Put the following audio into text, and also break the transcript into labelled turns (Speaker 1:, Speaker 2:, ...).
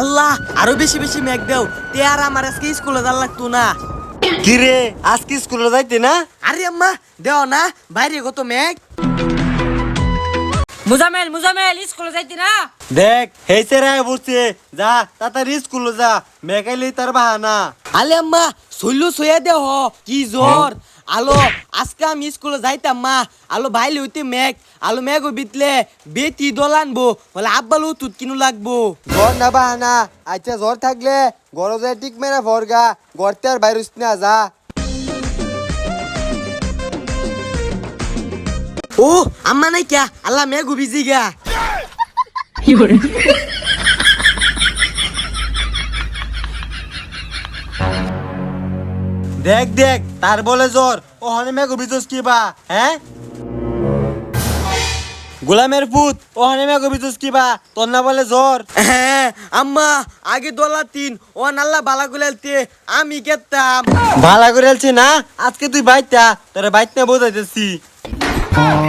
Speaker 1: আল্লাহ আরও বেশি বেশি মেঘ দেও। তে আর আমার আজকে স্কুলে যাওয়া লাগতো না।
Speaker 2: কি রে? আজকে স্কুলে যাইতে না?
Speaker 1: আরে আম্মা দেও না বাইরে কত মেঘ
Speaker 3: মুজামেল মুজামেল স্কুলে যাইতি না?
Speaker 2: দেখ হেসে রে বসছে যা তাড়াতাড়ি স্কুলে যা। মেকাইলি তার বাহানা।
Speaker 1: আলে আম্মা শৈল সইয়া দেহ কি জ্বর? আলো আজকে আমি স্কুলে যাইতাম মা। আলো ভাইলে হইতে মেঘ আলো মেঘ বিতলে বেটি দোলানবো বলে আব্বালো তুত কিনু লাগবো।
Speaker 2: জ্বর না বাহানা আচ্ছা জ্বর থাকলে গরজে টিক মেরে ভরগা গরতে আর ভাইরাস না যা।
Speaker 1: ও আম্মা নাই ক্যা? আল্লাহ মেঘ বিজি গা
Speaker 2: দেখ দেখ তার বলে জ্বর। ও হনে মেঘ বিজোস কি বা হ্যাঁ গোলামের পুত ও হনে মেঘ বিজোস কি বা তোর না বলে জ্বর।
Speaker 1: হ্যাঁ আম্মা আগে দোলা তিন ও নাল্লা বালা গুলালতে আমি কেতাম।
Speaker 2: ভালো করে আলছি না আজকে তুই বাইতা তোরা বাইত না বোঝাইতেছি। Oh.